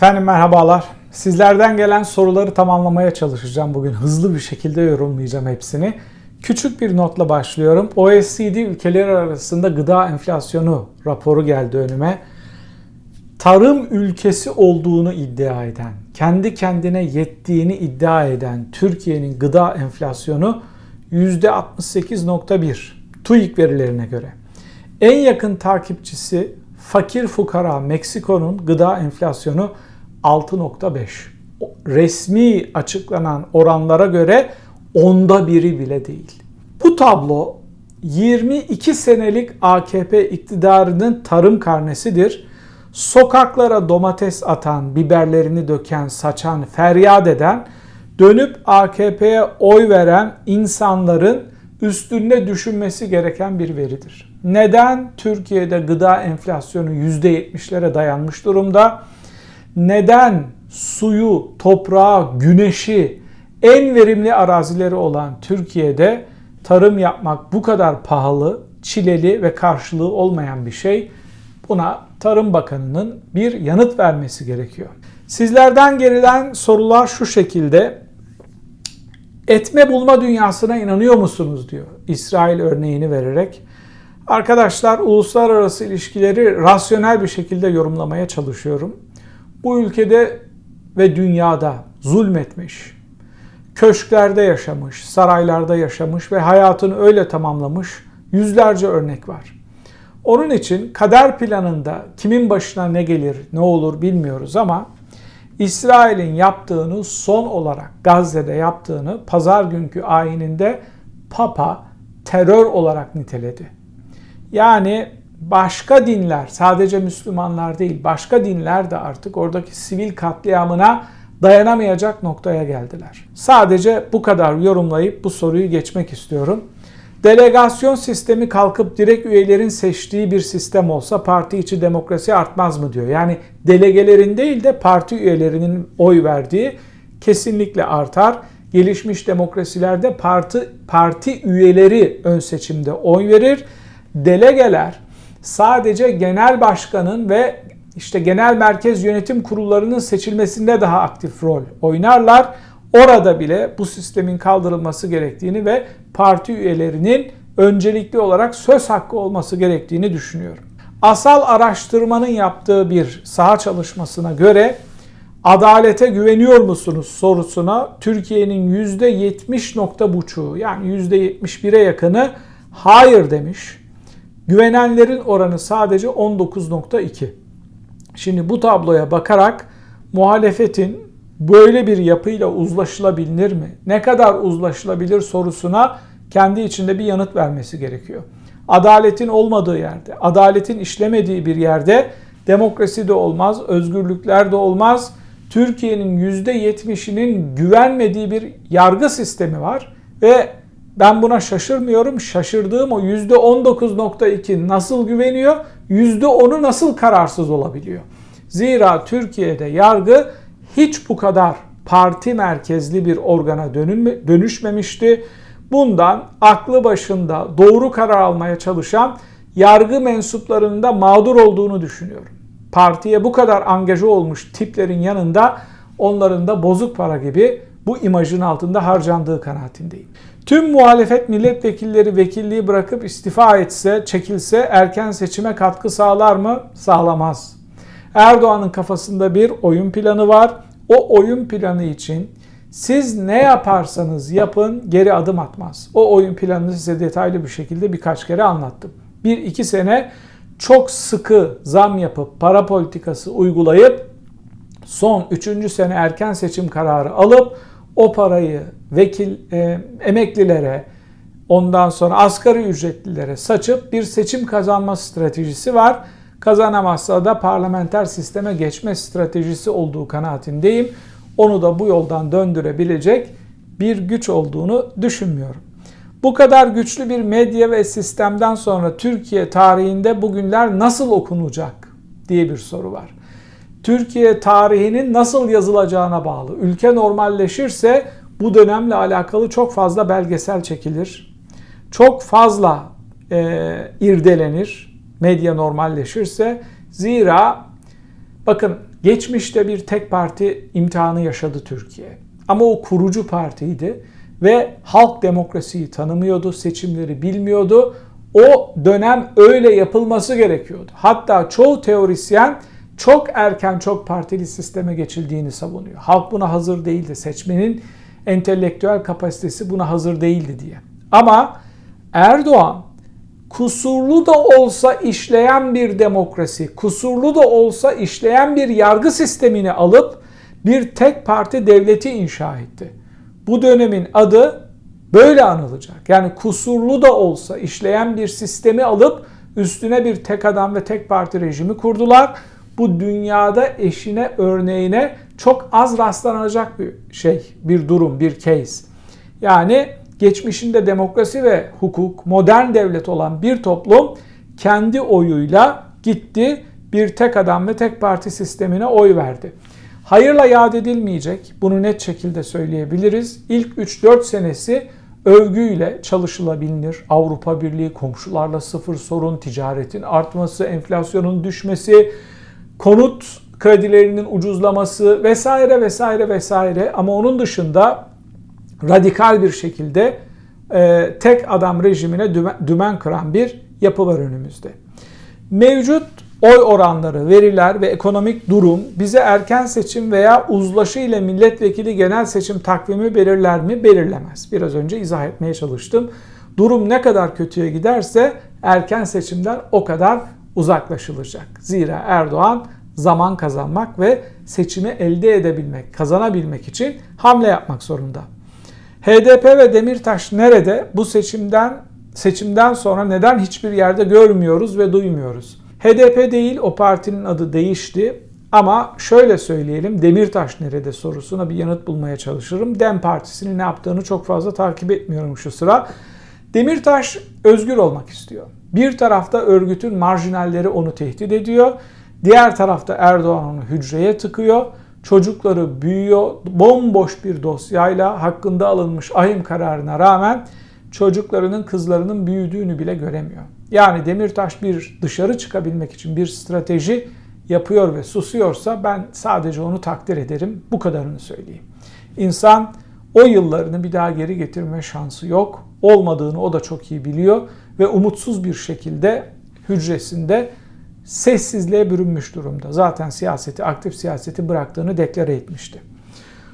Efendim merhabalar. Sizlerden gelen soruları tamamlamaya çalışacağım bugün. Hızlı bir şekilde yorumlayacağım hepsini. Küçük bir notla başlıyorum. OECD ülkeleri arasında gıda enflasyonu raporu geldi önüme. Tarım ülkesi olduğunu iddia eden, kendi kendine yettiğini iddia eden Türkiye'nin gıda enflasyonu %68.1 TÜİK verilerine göre. En yakın takipçisi fakir fukara Meksiko'nun gıda enflasyonu 6.5. Resmi açıklanan oranlara göre onda biri bile değil. Bu tablo 22 senelik AKP iktidarının tarım karnesidir. Sokaklara domates atan, biberlerini döken, saçan, feryat eden, dönüp AKP'ye oy veren insanların üstünde düşünmesi gereken bir veridir. Neden Türkiye'de gıda enflasyonu %70'lere dayanmış durumda? Neden suyu, toprağı, güneşi en verimli arazileri olan Türkiye'de tarım yapmak bu kadar pahalı, çileli ve karşılığı olmayan bir şey? Buna Tarım Bakanı'nın bir yanıt vermesi gerekiyor. Sizlerden gerilen sorular şu şekilde. Etme bulma dünyasına inanıyor musunuz diyor İsrail örneğini vererek. Arkadaşlar uluslararası ilişkileri rasyonel bir şekilde yorumlamaya çalışıyorum. Bu ülkede ve dünyada zulmetmiş, köşklerde yaşamış, saraylarda yaşamış ve hayatını öyle tamamlamış yüzlerce örnek var. Onun için kader planında kimin başına ne gelir, ne olur bilmiyoruz ama İsrail'in yaptığını son olarak Gazze'de yaptığını pazar günkü ayininde Papa terör olarak niteledi. Yani başka dinler, sadece Müslümanlar değil, başka dinler de artık oradaki sivil katliamına dayanamayacak noktaya geldiler. Sadece bu kadar yorumlayıp bu soruyu geçmek istiyorum. Delegasyon sistemi kalkıp direkt üyelerin seçtiği bir sistem olsa parti içi demokrasi artmaz mı diyor. Yani delegelerin değil de parti üyelerinin oy verdiği kesinlikle artar. Gelişmiş demokrasilerde parti parti üyeleri ön seçimde oy verir. Delegeler sadece genel başkanın ve işte genel merkez yönetim kurullarının seçilmesinde daha aktif rol oynarlar. Orada bile bu sistemin kaldırılması gerektiğini ve parti üyelerinin öncelikli olarak söz hakkı olması gerektiğini düşünüyorum. Asal araştırmanın yaptığı bir saha çalışmasına göre adalete güveniyor musunuz sorusuna Türkiye'nin %70.5'u yani %71'e yakını hayır demiş. Güvenenlerin oranı sadece 19.2. Şimdi bu tabloya bakarak muhalefetin böyle bir yapıyla uzlaşılabilir mi? Ne kadar uzlaşılabilir sorusuna kendi içinde bir yanıt vermesi gerekiyor. Adaletin olmadığı yerde, adaletin işlemediği bir yerde demokrasi de olmaz, özgürlükler de olmaz. Türkiye'nin %70'inin güvenmediği bir yargı sistemi var ve ben buna şaşırmıyorum. Şaşırdığım o %19.2 nasıl güveniyor? %10'u nasıl kararsız olabiliyor? Zira Türkiye'de yargı hiç bu kadar parti merkezli bir organa dönüşmemişti. Bundan aklı başında doğru karar almaya çalışan yargı mensuplarının da mağdur olduğunu düşünüyorum. Partiye bu kadar angaja olmuş tiplerin yanında onların da bozuk para gibi bu imajın altında harcandığı kanaatindeyim. Tüm muhalefet milletvekilleri vekilliği bırakıp istifa etse, çekilse erken seçime katkı sağlar mı? Sağlamaz. Erdoğan'ın kafasında bir oyun planı var. O oyun planı için siz ne yaparsanız yapın geri adım atmaz. O oyun planını size detaylı bir şekilde birkaç kere anlattım. Bir iki sene çok sıkı zam yapıp para politikası uygulayıp son üçüncü sene erken seçim kararı alıp o parayı vekil e, emeklilere ondan sonra asgari ücretlilere saçıp bir seçim kazanma stratejisi var. Kazanamazsa da parlamenter sisteme geçme stratejisi olduğu kanaatindeyim. Onu da bu yoldan döndürebilecek bir güç olduğunu düşünmüyorum. Bu kadar güçlü bir medya ve sistemden sonra Türkiye tarihinde bugünler nasıl okunacak diye bir soru var. Türkiye tarihinin nasıl yazılacağına bağlı. Ülke normalleşirse bu dönemle alakalı çok fazla belgesel çekilir. Çok fazla e, irdelenir medya normalleşirse. Zira bakın Geçmişte bir tek parti imtihanı yaşadı Türkiye. Ama o kurucu partiydi ve halk demokrasiyi tanımıyordu, seçimleri bilmiyordu. O dönem öyle yapılması gerekiyordu. Hatta çoğu teorisyen çok erken çok partili sisteme geçildiğini savunuyor. Halk buna hazır değildi. Seçmenin entelektüel kapasitesi buna hazır değildi diye. Ama Erdoğan kusurlu da olsa işleyen bir demokrasi, kusurlu da olsa işleyen bir yargı sistemini alıp bir tek parti devleti inşa etti. Bu dönemin adı böyle anılacak. Yani kusurlu da olsa işleyen bir sistemi alıp üstüne bir tek adam ve tek parti rejimi kurdular. Bu dünyada eşine örneğine çok az rastlanacak bir şey, bir durum, bir case. Yani geçmişinde demokrasi ve hukuk, modern devlet olan bir toplum kendi oyuyla gitti bir tek adam ve tek parti sistemine oy verdi. Hayırla yad edilmeyecek, bunu net şekilde söyleyebiliriz. İlk 3-4 senesi övgüyle çalışılabilir. Avrupa Birliği, komşularla sıfır sorun, ticaretin artması, enflasyonun düşmesi, konut kredilerinin ucuzlaması vesaire vesaire vesaire ama onun dışında radikal bir şekilde e, tek adam rejimine dümen, dümen kıran bir yapı var önümüzde. Mevcut oy oranları, veriler ve ekonomik durum bize erken seçim veya uzlaşı ile milletvekili genel seçim takvimi belirler mi? Belirlemez. Biraz önce izah etmeye çalıştım. Durum ne kadar kötüye giderse erken seçimden o kadar uzaklaşılacak. Zira Erdoğan zaman kazanmak ve seçimi elde edebilmek, kazanabilmek için hamle yapmak zorunda. HDP ve Demirtaş nerede? Bu seçimden seçimden sonra neden hiçbir yerde görmüyoruz ve duymuyoruz? HDP değil o partinin adı değişti ama şöyle söyleyelim Demirtaş nerede sorusuna bir yanıt bulmaya çalışırım. Dem Partisi'nin ne yaptığını çok fazla takip etmiyorum şu sıra. Demirtaş özgür olmak istiyor. Bir tarafta örgütün marjinalleri onu tehdit ediyor. Diğer tarafta Erdoğan onu hücreye tıkıyor. Çocukları büyüyor. Bomboş bir dosyayla hakkında alınmış ahim kararına rağmen çocuklarının kızlarının büyüdüğünü bile göremiyor. Yani Demirtaş bir dışarı çıkabilmek için bir strateji yapıyor ve susuyorsa ben sadece onu takdir ederim. Bu kadarını söyleyeyim. İnsan o yıllarını bir daha geri getirme şansı yok. Olmadığını o da çok iyi biliyor ve umutsuz bir şekilde hücresinde sessizliğe bürünmüş durumda. Zaten siyaseti, aktif siyaseti bıraktığını deklare etmişti.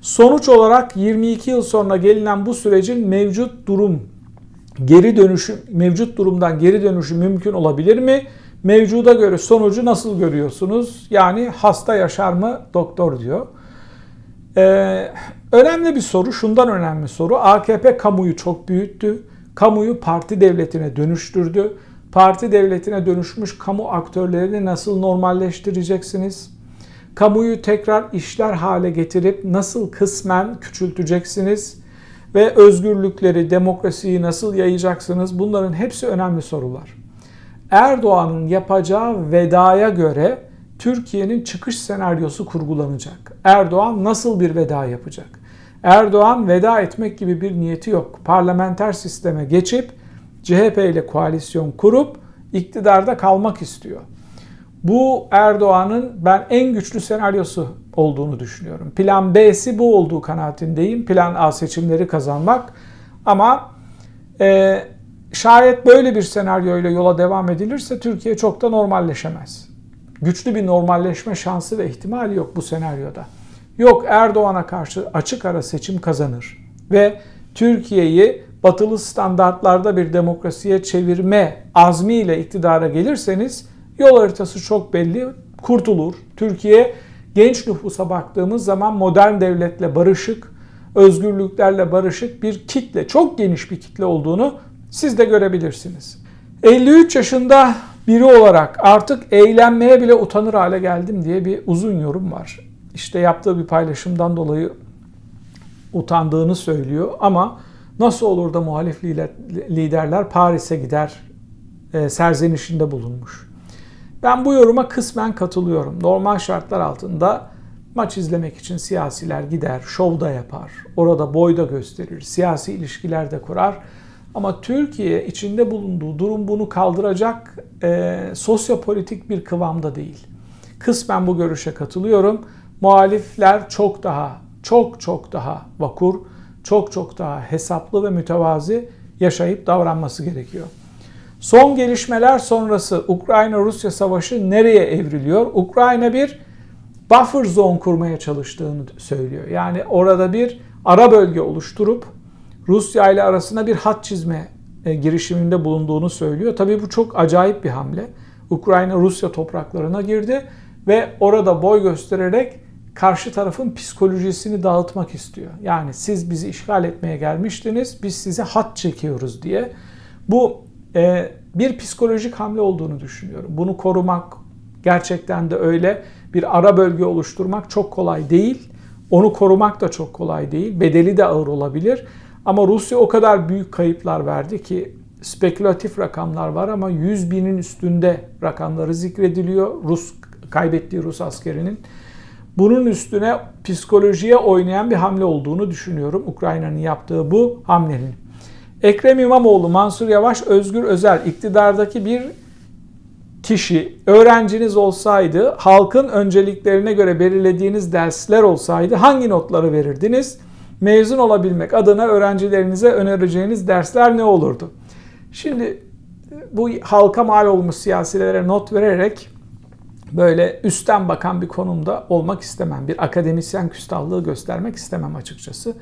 Sonuç olarak 22 yıl sonra gelinen bu sürecin mevcut durum geri dönüşü mevcut durumdan geri dönüşü mümkün olabilir mi? Mevcuda göre sonucu nasıl görüyorsunuz? Yani hasta yaşar mı doktor diyor. Ee, önemli bir soru, şundan önemli soru. AKP kamuyu çok büyüttü. Kamuyu parti devletine dönüştürdü. Parti devletine dönüşmüş kamu aktörlerini nasıl normalleştireceksiniz? Kamuyu tekrar işler hale getirip nasıl kısmen küçülteceksiniz? ve özgürlükleri, demokrasiyi nasıl yayacaksınız? Bunların hepsi önemli sorular. Erdoğan'ın yapacağı vedaya göre Türkiye'nin çıkış senaryosu kurgulanacak. Erdoğan nasıl bir veda yapacak? Erdoğan veda etmek gibi bir niyeti yok. Parlamenter sisteme geçip CHP ile koalisyon kurup iktidarda kalmak istiyor. Bu Erdoğan'ın ben en güçlü senaryosu olduğunu düşünüyorum. Plan B'si bu olduğu kanaatindeyim. Plan A seçimleri kazanmak. Ama e, şayet böyle bir senaryoyla yola devam edilirse Türkiye çok da normalleşemez. Güçlü bir normalleşme şansı ve ihtimali yok bu senaryoda. Yok Erdoğan'a karşı açık ara seçim kazanır ve Türkiye'yi batılı standartlarda bir demokrasiye çevirme azmiyle iktidara gelirseniz yol haritası çok belli. Kurtulur. Türkiye genç nüfusa baktığımız zaman modern devletle barışık, özgürlüklerle barışık bir kitle, çok geniş bir kitle olduğunu siz de görebilirsiniz. 53 yaşında biri olarak artık eğlenmeye bile utanır hale geldim diye bir uzun yorum var. İşte yaptığı bir paylaşımdan dolayı utandığını söylüyor ama nasıl olur da muhalif liderler Paris'e gider e, serzenişinde bulunmuş. Ben bu yoruma kısmen katılıyorum. Normal şartlar altında maç izlemek için siyasiler gider, şovda yapar, orada boyda gösterir, siyasi ilişkiler de kurar. Ama Türkiye içinde bulunduğu durum bunu kaldıracak e, sosyopolitik bir kıvamda değil. kısmen bu görüşe katılıyorum. Muhalifler çok daha, çok çok daha vakur, çok çok daha hesaplı ve mütevazi yaşayıp davranması gerekiyor. Son gelişmeler sonrası Ukrayna-Rusya savaşı nereye evriliyor? Ukrayna bir buffer zone kurmaya çalıştığını söylüyor. Yani orada bir ara bölge oluşturup Rusya ile arasında bir hat çizme e, girişiminde bulunduğunu söylüyor. Tabii bu çok acayip bir hamle. Ukrayna Rusya topraklarına girdi ve orada boy göstererek karşı tarafın psikolojisini dağıtmak istiyor. Yani siz bizi işgal etmeye gelmiştiniz, biz size hat çekiyoruz diye. Bu e, bir psikolojik hamle olduğunu düşünüyorum. Bunu korumak gerçekten de öyle. Bir ara bölge oluşturmak çok kolay değil. Onu korumak da çok kolay değil. Bedeli de ağır olabilir. Ama Rusya o kadar büyük kayıplar verdi ki spekülatif rakamlar var ama 100 binin üstünde rakamları zikrediliyor. Rus kaybettiği Rus askerinin. Bunun üstüne psikolojiye oynayan bir hamle olduğunu düşünüyorum. Ukrayna'nın yaptığı bu hamlenin. Ekrem İmamoğlu, Mansur Yavaş, Özgür Özel iktidardaki bir kişi öğrenciniz olsaydı, halkın önceliklerine göre belirlediğiniz dersler olsaydı hangi notları verirdiniz? Mezun olabilmek adına öğrencilerinize önereceğiniz dersler ne olurdu? Şimdi bu halka mal olmuş siyasilere not vererek böyle üstten bakan bir konumda olmak istemem. Bir akademisyen küstahlığı göstermek istemem açıkçası.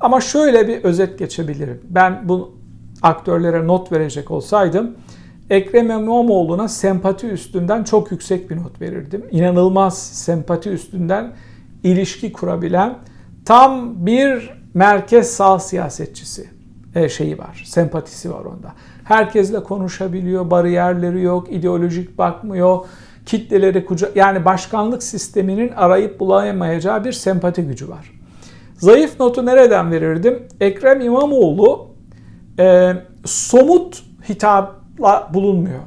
Ama şöyle bir özet geçebilirim. Ben bu aktörlere not verecek olsaydım Ekrem İmamoğlu'na sempati üstünden çok yüksek bir not verirdim. İnanılmaz sempati üstünden ilişki kurabilen tam bir merkez sağ siyasetçisi e, şeyi var, sempatisi var onda. Herkesle konuşabiliyor, bariyerleri yok, ideolojik bakmıyor, kitleleri kuca yani başkanlık sisteminin arayıp bulayamayacağı bir sempati gücü var. Zayıf notu nereden verirdim? Ekrem İmamoğlu e, somut hitapla bulunmuyor.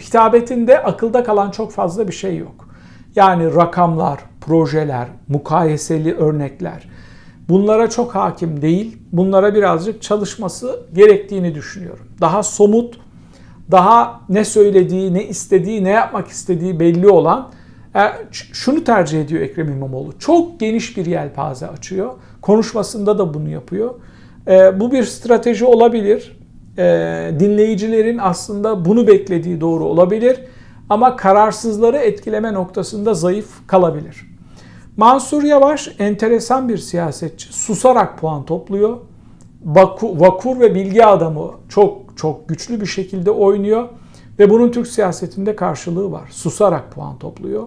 Hitabetinde akılda kalan çok fazla bir şey yok. Yani rakamlar, projeler, mukayeseli örnekler. Bunlara çok hakim değil. Bunlara birazcık çalışması gerektiğini düşünüyorum. Daha somut, daha ne söylediği, ne istediği, ne yapmak istediği belli olan e, şunu tercih ediyor Ekrem İmamoğlu. Çok geniş bir yelpaze açıyor. Konuşmasında da bunu yapıyor. E, bu bir strateji olabilir. E, dinleyicilerin aslında bunu beklediği doğru olabilir. Ama kararsızları etkileme noktasında zayıf kalabilir. Mansur Yavaş enteresan bir siyasetçi. Susarak puan topluyor. Baku, vakur ve bilgi adamı çok çok güçlü bir şekilde oynuyor ve bunun Türk siyasetinde karşılığı var. Susarak puan topluyor.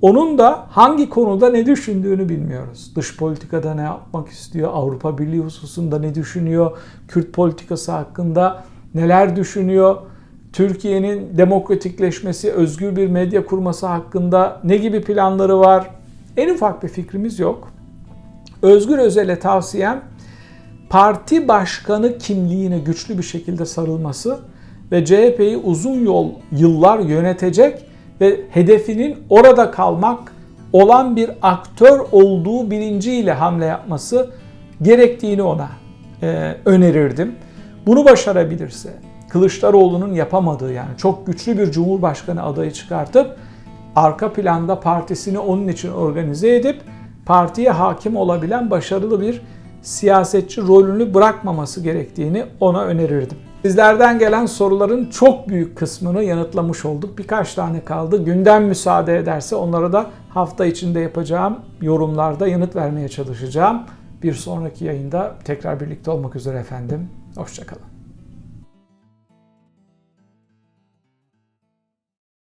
Onun da hangi konuda ne düşündüğünü bilmiyoruz. Dış politikada ne yapmak istiyor, Avrupa Birliği hususunda ne düşünüyor, Kürt politikası hakkında neler düşünüyor, Türkiye'nin demokratikleşmesi, özgür bir medya kurması hakkında ne gibi planları var? En ufak bir fikrimiz yok. Özgür Özel'e tavsiyem parti başkanı kimliğine güçlü bir şekilde sarılması ve CHP'yi uzun yol yıllar yönetecek ve hedefinin orada kalmak olan bir aktör olduğu bilinciyle hamle yapması gerektiğini ona e, önerirdim. Bunu başarabilirse Kılıçdaroğlu'nun yapamadığı yani çok güçlü bir cumhurbaşkanı adayı çıkartıp arka planda partisini onun için organize edip partiye hakim olabilen başarılı bir siyasetçi rolünü bırakmaması gerektiğini ona önerirdim. Sizlerden gelen soruların çok büyük kısmını yanıtlamış olduk. Birkaç tane kaldı. Gündem müsaade ederse onlara da hafta içinde yapacağım yorumlarda yanıt vermeye çalışacağım. Bir sonraki yayında tekrar birlikte olmak üzere efendim. Hoşçakalın.